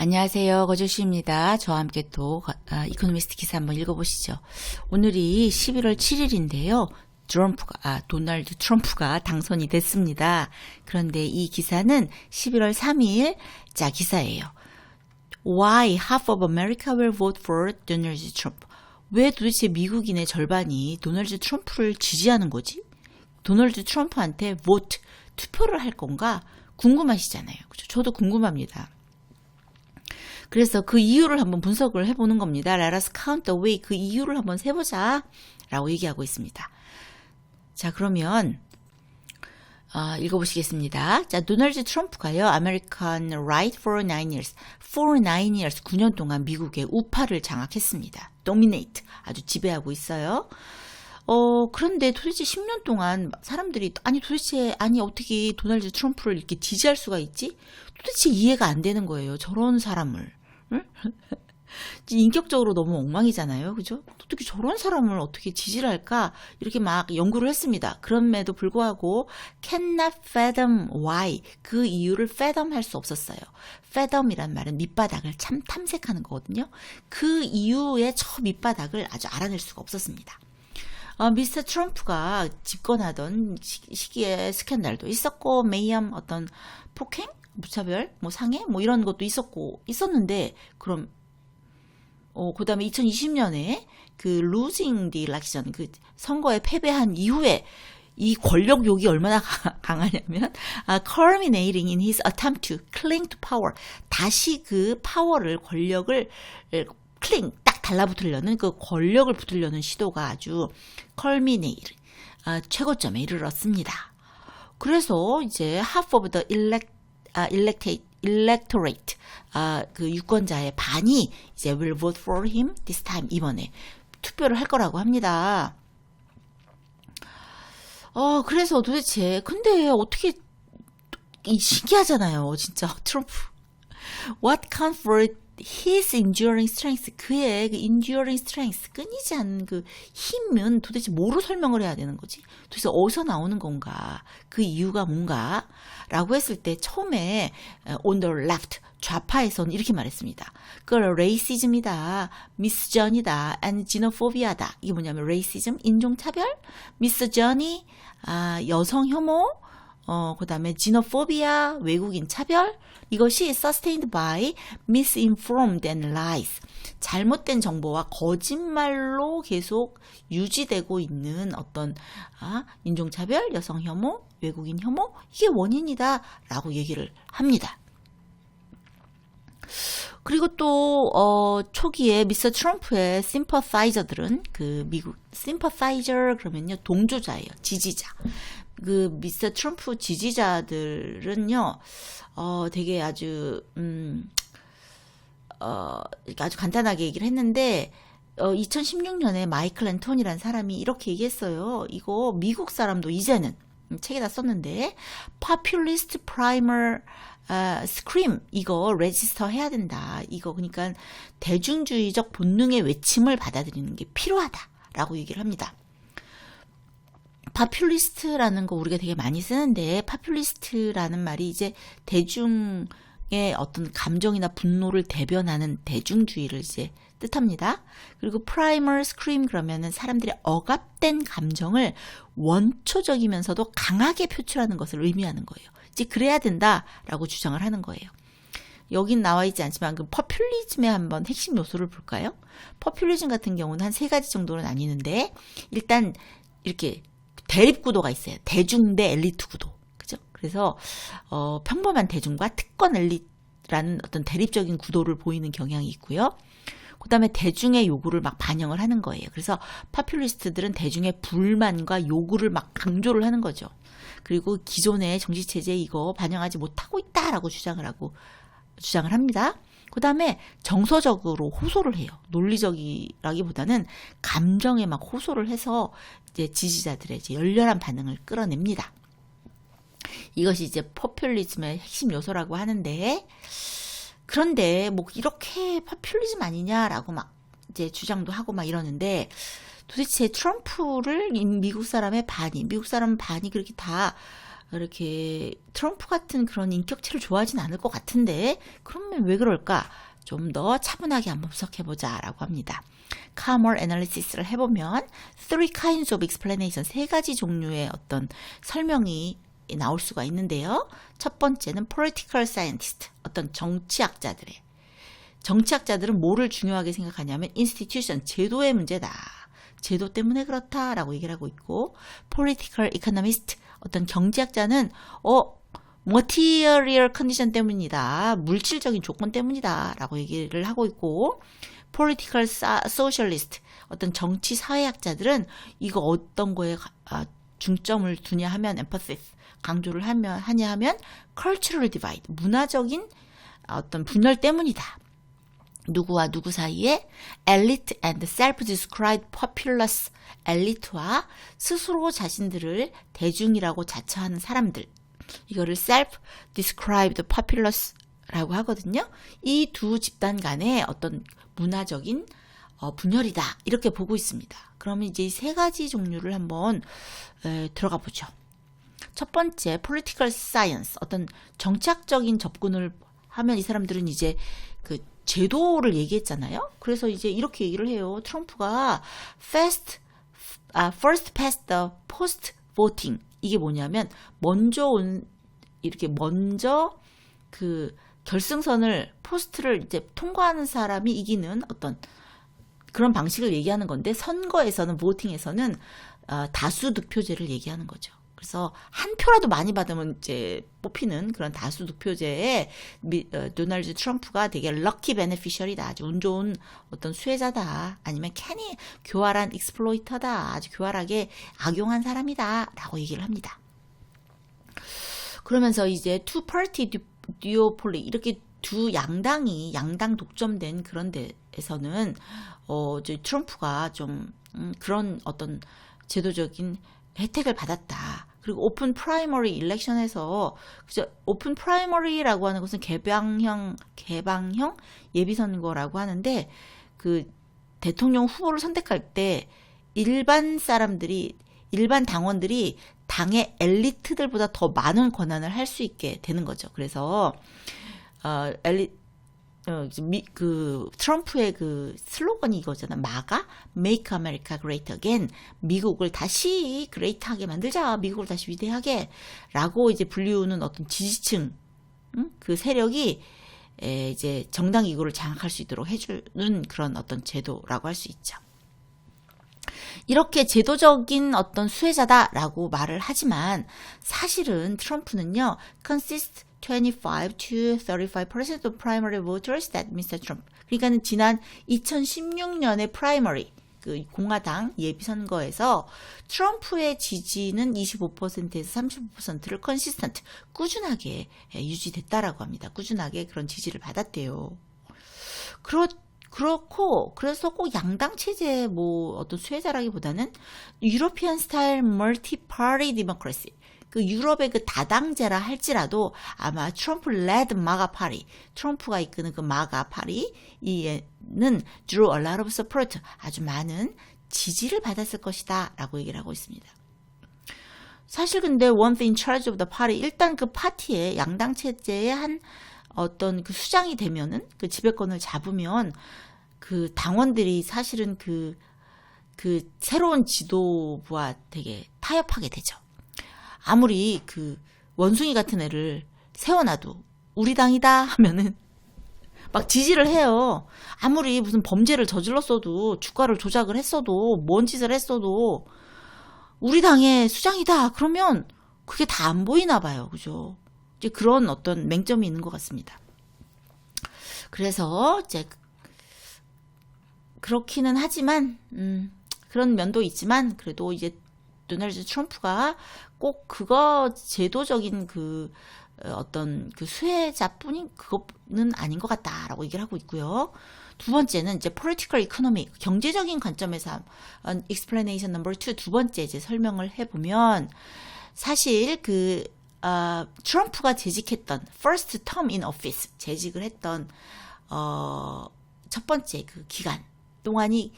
안녕하세요. 거조씨입니다. 저와 함께 또 아, 이코노미스트 기사 한번 읽어보시죠. 오늘이 11월 7일인데요. 트럼프가, 아, 도널드 트럼프가 당선이 됐습니다. 그런데 이 기사는 11월 3일, 자, 기사예요. Why half of America will vote for Donald Trump? 왜 도대체 미국인의 절반이 도널드 트럼프를 지지하는 거지? 도널드 트럼프한테 vote, 투표를 할 건가? 궁금하시잖아요. 그죠? 저도 궁금합니다. 그래서 그 이유를 한번 분석을 해보는 겁니다. Let us count the way. 그 이유를 한번 세보자. 라고 얘기하고 있습니다. 자, 그러면, 아, 읽어보시겠습니다. 자, 도널드 트럼프가요, American Right for nine years, for nine years, 9년 동안 미국의 우파를 장악했습니다. dominate, 아주 지배하고 있어요. 어, 그런데 도대체 10년 동안 사람들이, 아니 도대체, 아니 어떻게 도널드 트럼프를 이렇게 지지할 수가 있지? 도대체 이해가 안 되는 거예요. 저런 사람을. 응? 인격적으로 너무 엉망이잖아요. 그죠? 어떻게 저런 사람을 어떻게 지지를 할까? 이렇게 막 연구를 했습니다. 그럼에도 불구하고 cannot fathom why 그 이유를 fathom 할 수 없었어요. fathom이란 말은 밑바닥을 참 탐색하는 거거든요. 그 이유의 저 밑바닥을 아주 알아낼 수가 없었습니다. 어, 미스터 트럼프가 집권하던 시기에 스캔들도 있었고 메이엄 어떤 폭행, 무차별, 뭐 상해, 뭐 이런 것도 있었고 있었는데 그럼 어, 그 다음에 2020년에 그 losing the election, 그 선거에 패배한 이후에 이 권력욕이 얼마나 강하냐면, 아, culminating in his attempt to cling to power. 다시 그 파워를, 권력을, 클링, 딱 달라붙으려는 그 권력을 붙으려는 시도가 아주 culminate, 아, 최고점에 이르렀습니다. 그래서 이제 half of the elect, 아, elected, electorate, 아, 그 유권자의 반이 이제 will vote for him this time 이번에 투표를 할 거라고 합니다. 어, 그래서 도대체 근데 어떻게 이 신기하잖아요. 진짜 트럼프. What for his enduring strength 그의 그 enduring strength 끊이지 않는 그 힘은 도대체 뭐로 설명을 해야 되는 거지? 도대체 어디서 나오는 건가? 그 이유가 뭔가? 라고 했을 때 처음에 on the left 좌파에서는 이렇게 말했습니다. 그걸 레이시즘이다, 미스전이다, and xenophobia다. 이게 뭐냐면 레이시즘, 인종차별, 미스전이 아, 여성 혐오, 어, 그 다음에 xenophobia, 외국인 차별, 이것이 sustained by misinformed and lies. 잘못된 정보와 거짓말로 계속 유지되고 있는 어떤 아, 인종차별, 여성 혐오, 외국인 혐오 이게 원인이다 라고 얘기를 합니다. 그리고 또 어, 초기에 미스터 트럼프의 심퍼사이저들은 그 미국 심퍼사이저 그러면요 동조자예요 지지자 그 미스터 트럼프 지지자들은요 어 되게 아주 음 어, 아주 간단하게 얘기를 했는데, 어, 2016년에 마이클 앤톤이라는 사람이 이렇게 얘기했어요. 이거 미국 사람도 이제는 음, 책에다 썼는데, populist primer 아, 스크림 이거 레지스터 해야 된다. 이거 그러니까 대중주의적 본능의 외침을 받아들이는 게 필요하다라고 얘기를 합니다. 파퓰리스트라는 거 우리가 되게 많이 쓰는데 파퓰리스트라는 말이 이제 대중의 어떤 감정이나 분노를 대변하는 대중주의를 이제 뜻합니다. 그리고 프라이머 스크림 그러면은 사람들의 억압된 감정을 원초적이면서도 강하게 표출하는 것을 의미하는 거예요. 이제 그래야 된다라고 주장을 하는 거예요. 여긴 나와 있지 않지만 그 퍼퓰리즘의 한번 핵심 요소를 볼까요? 퍼퓰리즘 같은 경우는 한 세 가지 정도로 나뉘는데 일단 이렇게 대립 구도가 있어요. 대중 대 엘리트 구도. 그죠? 그래서 어, 평범한 대중과 특권 엘리트라는 어떤 대립적인 구도를 보이는 경향이 있고요. 그다음에 대중의 요구를 막 반영을 하는 거예요. 그래서 파퓰리스트들은 대중의 불만과 요구를 막 강조를 하는 거죠. 그리고 기존의 정치 체제 이거 반영하지 못하고 있다라고 주장을 하고 주장을 합니다. 그 다음에 정서적으로 호소를 해요. 논리적이라기보다는 감정에 막 호소를 해서 이제 지지자들의 이제 열렬한 반응을 끌어냅니다. 이것이 이제 포퓰리즘의 핵심 요소라고 하는데, 그런데 뭐 이렇게 포퓰리즘 아니냐라고 막 이제 주장도 하고 막 이러는데, 도대체 트럼프를 미국 사람의 반이, 미국 사람 반이 그렇게 다 이렇게 트럼프 같은 그런 인격체를 좋아하진 않을 것 같은데 그러면 왜 그럴까? 좀 더 차분하게 한번 분석해보자라고 합니다. 카멀 애널리시스를 해보면 three kinds of explanation 세 가지 종류의 어떤 설명이 나올 수가 있는데요. 첫 번째는 political scientist 어떤 정치학자들의 정치학자들은 뭐를 중요하게 생각하냐면 institution 제도의 문제다. 제도 때문에 그렇다라고 얘기를 하고 있고 political economist 어떤 경제학자는 어 material condition 때문이다. 물질적인 조건 때문이다라고 얘기를 하고 있고 political socialist 어떤 정치 사회학자들은 이거 어떤 거에 아, 중점을 두냐 하면 emphasis 강조를 하면 하냐 하면 cultural divide 문화적인 어떤 분열 때문이다. 누구와 누구 사이에 elite and self-described populace 엘리트와 스스로 자신들을 대중이라고 자처하는 사람들 이거를 self-described populace라고 하거든요. 이 두 집단 간의 어떤 문화적인 어, 분열이다 이렇게 보고 있습니다. 그러면 이제 세 가지 종류를 한번 에, 들어가 보죠. 첫 번째 political science 어떤 정치학적인 접근을 하면 이 사람들은 이제 그 제도를 얘기했잖아요. 그래서 이제 이렇게 얘기를 해요. 트럼프가 fast, 아, first past the post voting. 이게 뭐냐면, 먼저 온, 이렇게 먼저 그 결승선을, 포스트를 이제 통과하는 사람이 이기는 어떤 그런 방식을 얘기하는 건데, 선거에서는, 보팅에서는 어, 다수 득표제를 얘기하는 거죠. 그래서 한 표라도 많이 받으면 이제 뽑히는 그런 다수 득표제에 미, 어, 도널드 트럼프가 되게 럭키 베네피셜이다. 아주 운 좋은 어떤 수혜자다. 아니면 캐니 교활한 익스플로이터다. 아주 교활하게 악용한 사람이다. 라고 얘기를 합니다. 그러면서 이제 투 파티 듀오폴리 이렇게 두 양당이 양당 독점된 그런 데에서는 어 이제 트럼프가 좀 음, 그런 어떤 제도적인 혜택을 받았다. 그리고 오픈 프라이머리 일렉션에서 그죠 오픈 프라이머리라고 하는 것은 개방형 개방형 예비 선거라고 하는데 그 대통령 후보를 선택할 때 일반 사람들이 일반 당원들이 당의 엘리트들보다 더 많은 권한을 할 수 있게 되는 거죠. 그래서 어 엘리 어, 미, 그 트럼프의 그 슬로건이 이거잖아. 마가 Make America Great Again. 미국을 다시 그레이트하게 만들자. 미국을 다시 위대하게라고 이제 불리우는 어떤 지지층 응? 그 세력이 에, 이제 정당 기구를 장악할 수 있도록 해주는 그런 어떤 제도라고 할 수 있죠. 이렇게 제도적인 어떤 수혜자다라고 말을 하지만 사실은 트럼프는요, consist 25 to 35% of primary voters that Mr. Trump. 그러니까는 지난 2016년의 프라이머리 그 공화당 예비 선거에서 트럼프의 지지는 25%에서 35%를 컨시스턴트 꾸준하게 유지됐다라고 합니다. 꾸준하게 그런 지지를 받았대요. 그렇 그렇고 그래서 꼭 양당 체제 뭐 어떤 수혜자라기보다는 유로피안 스타일 멀티 파리 디모크라시 그 유럽의 그 다당제라 할지라도 아마 트럼프 레드 마가 파리, 트럼프가 이끄는 그 마가 파리 이는 drew a lot of support 아주 많은 지지를 받았을 것이다 라고 얘기를 하고 있습니다. 사실 근데 once in charge of the party 일단 그 파티에 양당 체제의 한 어떤 그 수장이 되면은 그 지배권을 잡으면 그 당원들이 사실은 그, 그 새로운 지도부와 되게 타협하게 되죠. 아무리 그 원숭이 같은 애를 세워놔도 우리 당이다 하면은 막 지지를 해요. 아무리 무슨 범죄를 저질렀어도 주가를 조작을 했어도 뭔 짓을 했어도 우리 당의 수장이다 그러면 그게 다 안 보이나 봐요. 그죠? 이제 그런 어떤 맹점이 있는 것 같습니다. 그래서 이제 그렇기는 하지만 음, 그런 면도 있지만 그래도 이제 도널드 트럼프가 꼭 그거 제도적인 그 어, 어떤 그 수혜자뿐인 그것은 아닌 것 같다라고 얘기를 하고 있고요. 두 번째는 이제 political economy 경제적인 관점에서 explanation number two 두 번째 이제 설명을 해보면 사실 그 어, 트럼프가 재직했던 first term in office 재직을 했던 어, 첫 번째 그 기간 동안이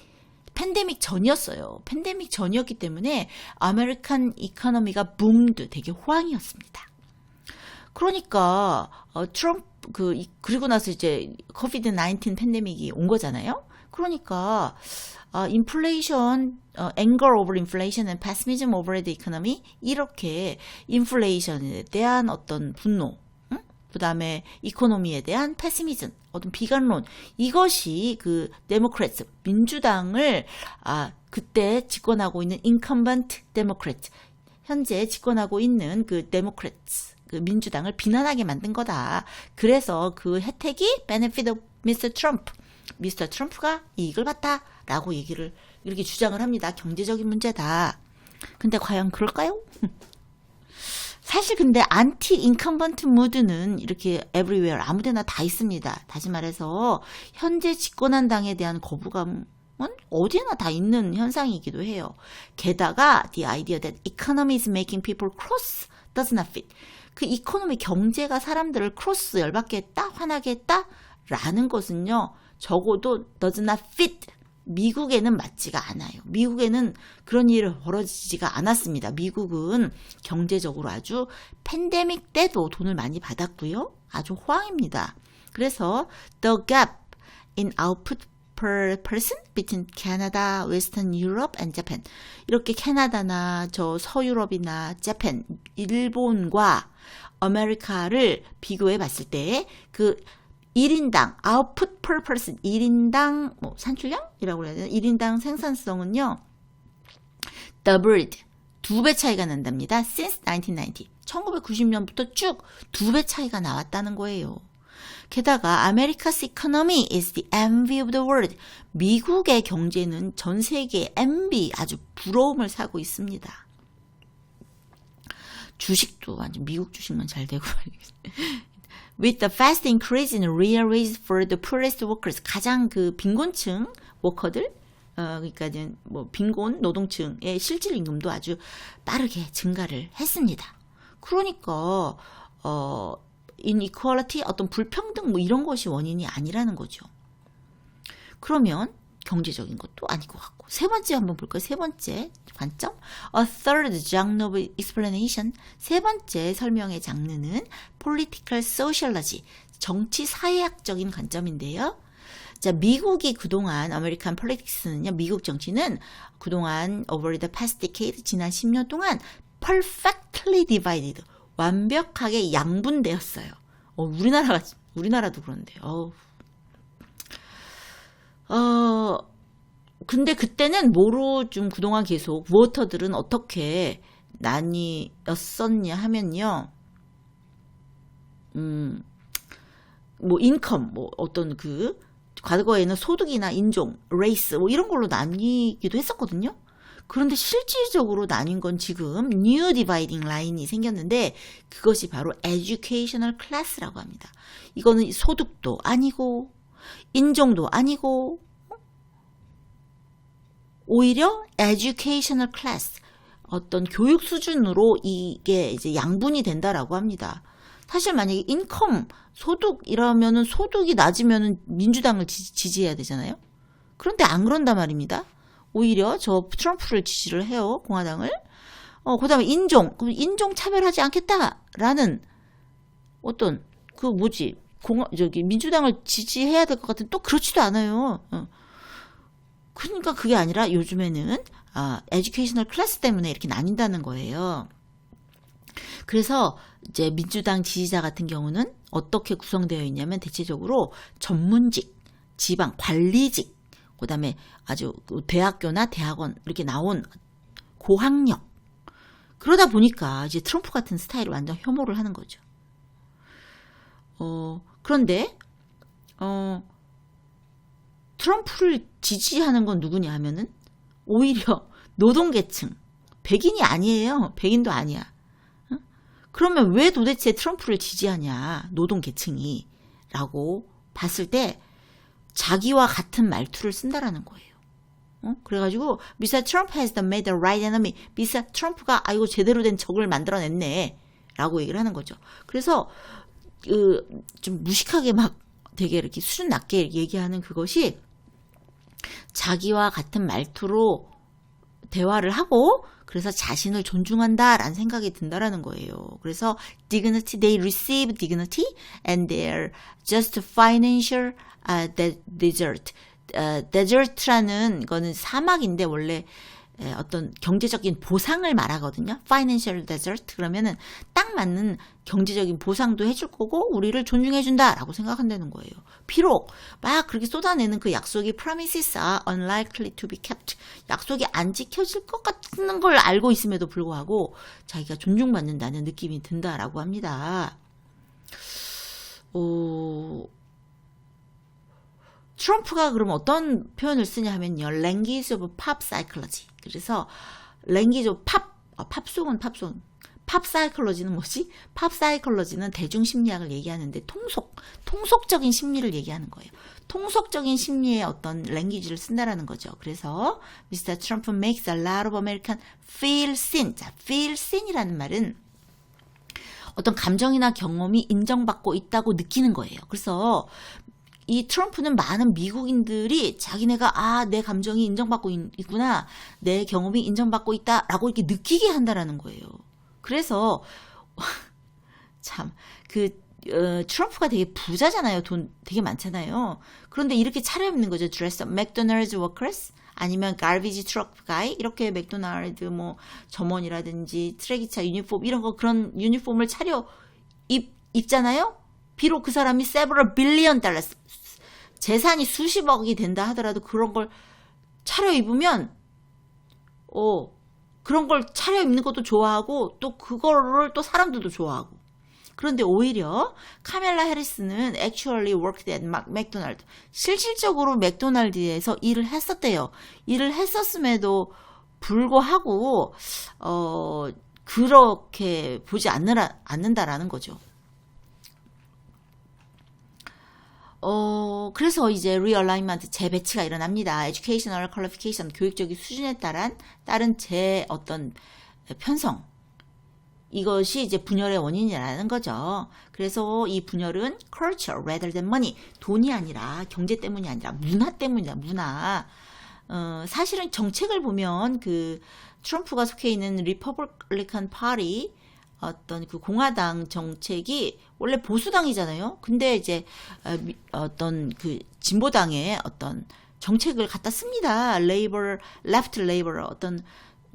팬데믹 전이었어요. 팬데믹 전이었기 때문에 아메리칸 이코노미가 붐드 되게 호황이었습니다. 그러니까 어, 트럼프 그 이- 그리고 나서 이제 코비드 19 팬데믹이 온 거잖아요. 그러니까 아, 인플레이션, 어, anger over inflation and pessimism over the economy 이렇게 인플레이션에 대한 어떤 분노, 응? 그 다음에 이코노미에 대한 패시미즘, 어떤 비관론 이것이 그 데모크래트 민주당을 아 그때 집권하고 있는 인컴번트 데모크래트 현재 집권하고 있는 그 데모크래트 그 민주당을 비난하게 만든 거다. 그래서 그 혜택이 of Mr. Trump. 미스터 트럼프가 이익을 봤다라고 얘기를 이렇게 주장을 합니다. 경제적인 문제다. 근데 과연 그럴까요? 사실 근데 안티 인컴번트 무드는 이렇게 everywhere 아무데나 다 있습니다. 다시 말해서 현재 집권한 당에 대한 거부감은 어디나 다 있는 현상이기도 해요. 게다가 the idea that economy is making people cross does not fit. 그 이코노미 경제가 사람들을 크로스 열받게 했다, 화나게 했다 라는 것은요. 적어도 does not fit. 미국에는 맞지가 않아요. 미국에는 그런 일이 벌어지지가 않았습니다. 미국은 경제적으로 아주 팬데믹 때도 돈을 많이 받았고요. 아주 호황입니다. 그래서 the gap in output per person between Canada, Western Europe and Japan. 이렇게 캐나다나 저 서유럽이나 재팬, 일본과 아메리카를 비교해 봤을 때 그 1인당 output per person 1인당 뭐 산출량이라고 해야 되나? 1인당 생산성은요. doubled 두 배 차이가 난답니다. since 1990. 1990년부터 쭉 두 배 차이가 나왔다는 거예요. 게다가 아메리카스 이코노미 is the envy of the world. 미국의 경제는 전 세계 envy 아주 부러움을 사고 있습니다. 주식도 완전 미국 주식만 잘 되고 With the fast increase in real wage for the poorest workers 가장 그 빈곤층 워커들 어, 그러니까 이제 뭐 빈곤 노동층의 실질 임금도 아주 빠르게 증가를 했습니다. 그러니까 어 inequality 어떤 불평등 뭐 이런 것이 원인이 아니라는 거죠. 그러면 경제적인 것도 아닌 것 같고 세 번째 한번 볼까요? 세 번째 관점 A third genre of explanation 세 번째 설명의 장르는 political sociology 정치 사회학적인 관점인데요. 자, 미국이 그동안 아메리칸 폴리틱스는요. 미국 정치는 그동안 over the past decade 지난 10년 동안 perfectly divided 완벽하게 양분되었어요. 어, 우리나라가 우리나라도 그런데. 어. 어 근데 그때는 뭐로 좀 그동안 계속 워터들은 어떻게 나뉘었었냐 하면요. 음. 뭐 인컴 뭐 어떤 그 과거에는 소득이나 인종, 레이스 뭐 이런 걸로 나뉘기도 했었거든요. 그런데 실질적으로 나뉜 건 지금 뉴 디바이딩 라인이 생겼는데 그것이 바로 에듀케이셔널 클래스라고 합니다. 이거는 소득도 아니고 인종도 아니고 오히려 에듀케이셔널 클래스 어떤 교육 수준으로 이게 이제 양분이 된다라고 합니다. 사실 만약에 인컴 소득이라면은 소득이 낮으면은 민주당을 지지, 해야 되잖아요. 그런데 안 그런단 말입니다. 오히려 저 트럼프를 지지를 해요. 공화당을. 어, 그다음에 인종. 그럼 인종 차별하지 않겠다라는 어떤 그 뭐지? 공 저기 민주당을 지지해야 될 것 같은 또 그렇지도 않아요. 어. 그러니까 그게 아니라 요즘에는 아, 에듀케이셔널 클래스 때문에 이렇게 나뉜다는 거예요. 그래서 이제 민주당 지지자 같은 경우는 어떻게 구성되어 있냐면 대체적으로 전문직, 지방 관리직, 그다음에 아주 대학교나 대학원 이렇게 나온 고학력 그러다 보니까 이제 트럼프 같은 스타일을 완전 혐오를 하는 거죠. 어, 그런데 어, 트럼프를 지지하는 건 누구냐 하면은 오히려 노동계층 백인이 아니에요. 백인도 아니야. 그러면 왜 도대체 트럼프를 지지하냐, 노동계층이. 라고 봤을 때 자기와 같은 말투를 쓴다라는 거예요. 어? 그래가지고, 미사 트럼프 has made the right enemy. 미사 트럼프가, 아이고, 제대로 된 적을 만들어냈네. 라고 얘기를 하는 거죠. 그래서, 그, 좀 무식하게 막 되게 이렇게 수준 낮게 얘기하는 그것이 자기와 같은 말투로 대화를 하고 그래서 자신을 존중한다라는 생각이 든다라는 거예요. 그래서 dignity, they receive dignity and they're just financial uh, de- desert. 어, desert라는 거는 사막인데 원래 에, 어떤 경제적인 보상을 말하거든요. financial desert 그러면은 딱 맞는 경제적인 보상도 해줄 거고 우리를 존중해준다라고 생각한다는 거예요. 비록 막 그렇게 쏟아내는 그 약속이 promises are unlikely to be kept 약속이 안 지켜질 것 같은 걸 알고 있음에도 불구하고 자기가 존중받는다는 느낌이 든다라고 합니다. 어, 트럼프가 그럼 어떤 표현을 쓰냐 하면요. language of pop psychology. 그래서 language of pop, 아, 팝송은 팝송. 팝 사이클로지는 뭐지? 팝 사이클로지는 대중 심리학을 얘기하는데 통속, 통속적인 심리를 얘기하는 거예요. 통속적인 심리의 어떤 랭귀지를 쓴다라는 거죠. 그래서 Mr. Trump makes a lot of American feel seen. 자, feel seen이라는 말은 어떤 감정이나 경험이 인정받고 있다고 느끼는 거예요. 그래서 이 트럼프는 많은 미국인들이 자기네가 아 내 감정이 인정받고 있, 구나내 경험이 인정받고 있다 라고 이렇게 느끼게 한다라는 거예요. 그래서 참 그 어, 트럼프가 되게 부자잖아요. 돈 되게 많잖아요. 그런데 이렇게 차려입는 거죠. 드레스 맥도날드 워커스 아니면 갈비지 트럭 가이 이렇게 맥도날드 뭐 점원이라든지 트레기차 유니폼 이런 거 그런 유니폼을 차려 입 입잖아요. 비록 그 사람이 several billion dollars 재산이 수십억이 된다 하더라도 그런 걸 차려 입으면 어 그런 걸 차려 입는 것도 좋아하고 또 그거를 또 사람들도 좋아하고 그런데 오히려 카멜라 해리스는 actually worked at 맥도날드 실질적으로 맥도날드에서 일을 했었대요. 일을 했었음에도 불구하고 어 그렇게 보지 않느라, 않는다라는 거죠. 어, 그래서 이제 리얼라이먼트 재배치가 일어납니다. educational qualification 교육적인 수준에 따른 따른 재 어떤 편성 이것이 이제 분열의 원인이라는 거죠. 그래서 이 분열은 culture rather than money 돈이 아니라 경제 때문이 아니라 문화 때문이다. 문화. 어, 사실은 정책을 보면 그 트럼프가 속해 있는 리퍼블리칸 파리 어떤 그 공화당 정책이 원래 보수당이잖아요. 근데 이제 어, 미- 어떤 그 진보당의 어떤 정책을 갖다 씁니다. 레이버, 레프트 레이버 어떤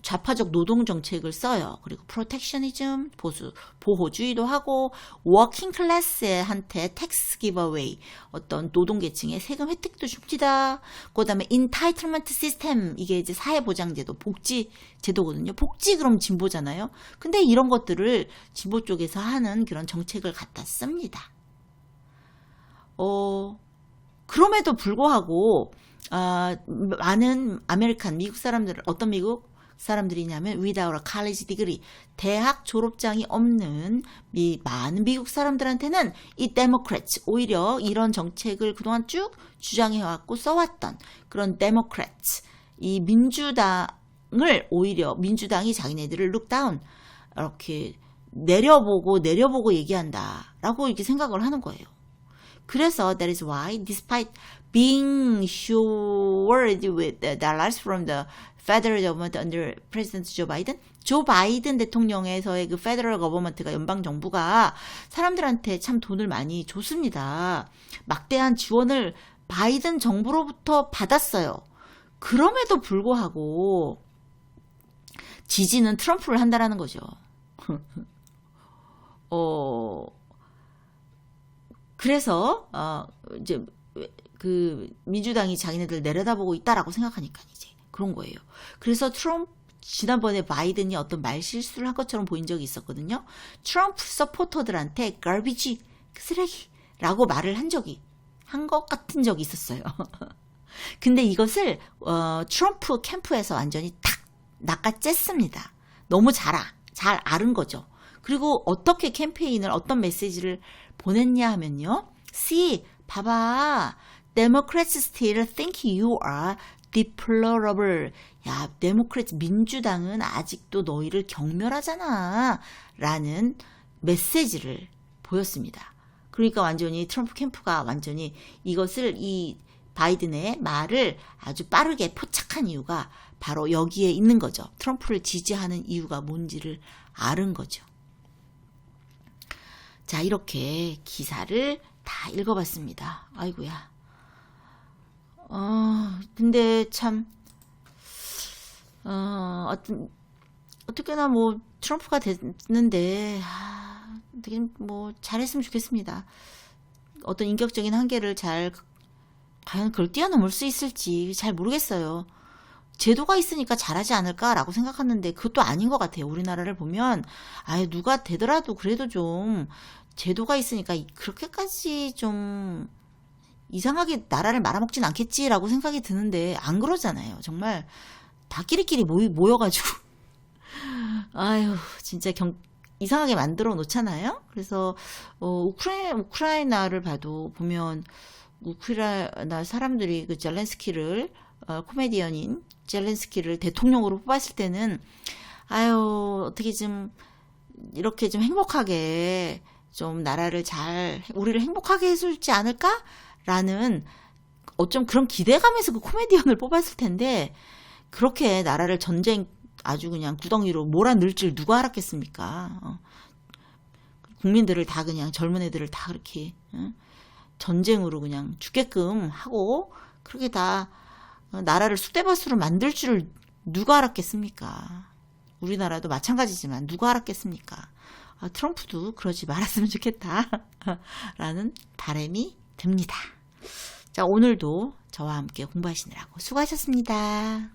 좌파적 노동 정책을 써요. 그리고 프로텍셔니즘, 보수, 보호주의도 하고 워킹 클래스한테 텍스 기버웨이 어떤 노동 계층의 세금 혜택도 줍니다. 그다음에 인타이틀먼트 시스템 이게 이제 사회 보장 제도 복지 제도거든요. 복지 그럼 진보잖아요. 근데 이런 것들을 진보 쪽에서 하는 그런 정책을 갖다 씁니다. 어 그럼에도 불구하고 아, 많은 아메리칸 미국 사람들 어떤 미국 사람들이냐면 without a college degree 대학 졸업장이 없는 미, 많은 미국 사람들한테는 이 데모크래츠 오히려 이런 정책을 그동안 쭉 주장해 왔고 써왔던 그런 데모크래츠 이 민주당을 오히려 민주당이 자기네들을 룩다운 이렇게 내려보고 내려보고 얘기한다라고 이렇게 생각을 하는 거예요. 그래서 that is why despite being showered with the dollars from the federal government under President Joe Biden, 조 바이든 대통령에서의 그 federal government가 연방 정부가 사람들한테 참 돈을 많이 줬습니다. 막대한 지원을 바이든 정부로부터 받았어요. 그럼에도 불구하고 지지는 트럼프를 한다라는 거죠. 어, 그래서 어 이제 그 민주당이 자기네들 내려다보고 있다라고 생각하니까 이제 그런 거예요. 그래서 트럼프 지난번에 바이든이 어떤 말 실수를 한 것처럼 보인 적이 있었거든요. 트럼프 서포터들한테 garbage 쓰레기라고 말을 한 적이 한 것 같은 적이 있었어요. 근데 이것을 어, 트럼프 캠프에서 완전히 탁 낚아챘습니다. 너무 잘, 아, 잘 아는 거죠. 그리고 어떻게 캠페인을 어떤 메시지를 보냈냐 하면요. See, 봐봐. Democrats still think you are deplorable. 야, 데모크레트 민주당은 아직도 너희를 경멸하잖아. 라는 메시지를 보였습니다. 그러니까 완전히 트럼프 캠프가 완전히 이것을 이 바이든의 말을 아주 빠르게 포착한 이유가 바로 여기에 있는 거죠. 트럼프를 지지하는 이유가 뭔지를 아는 거죠. 자, 이렇게 기사를 다 읽어봤습니다. 아이고야. 어, 근데 참, 어, 어떤, 어떻게나 뭐, 트럼프가 됐는데, 아, 어떻게 뭐, 잘했으면 좋겠습니다. 어떤 인격적인 한계를 잘, 과연 그걸 뛰어넘을 수 있을지 잘 모르겠어요. 제도가 있으니까 잘하지 않을까라고 생각하는데 그것도 아닌 것 같아요. 우리나라를 보면 아예 누가 되더라도 그래도 좀 제도가 있으니까 그렇게까지 좀 이상하게 나라를 말아먹진 않겠지라고 생각이 드는데 안 그러잖아요. 정말 다 끼리끼리 모이, 모여가지고 아유 진짜 경, 이상하게 만들어 놓잖아요. 그래서 어, 우크라이, 우크라이나를 봐도 보면 우크라이나 사람들이 그 젤렌스키를 어, 코미디언인 젤렌스키를 대통령으로 뽑았을 때는 아유 어떻게 좀 이렇게 좀 행복하게 좀 나라를 잘 우리를 행복하게 해줄지 않을까 라는 어쩜 그런 기대감에서 그 코미디언을 뽑았을 텐데 그렇게 나라를 전쟁 아주 그냥 구덩이로 몰아넣을 줄 누가 알았겠습니까? 어. 국민들을 다 그냥 젊은 애들을 다 그렇게 어? 전쟁으로 그냥 죽게끔 하고 그렇게 다 어, 나라를 쑥대밭으로 만들 줄을 누가 알았겠습니까? 우리나라도 마찬가지지만 누가 알았겠습니까? 아, 트럼프도 그러지 말았으면 좋겠다. 라는 바람이 듭니다. 자, 오늘도 저와 함께 공부하시느라고 수고하셨습니다.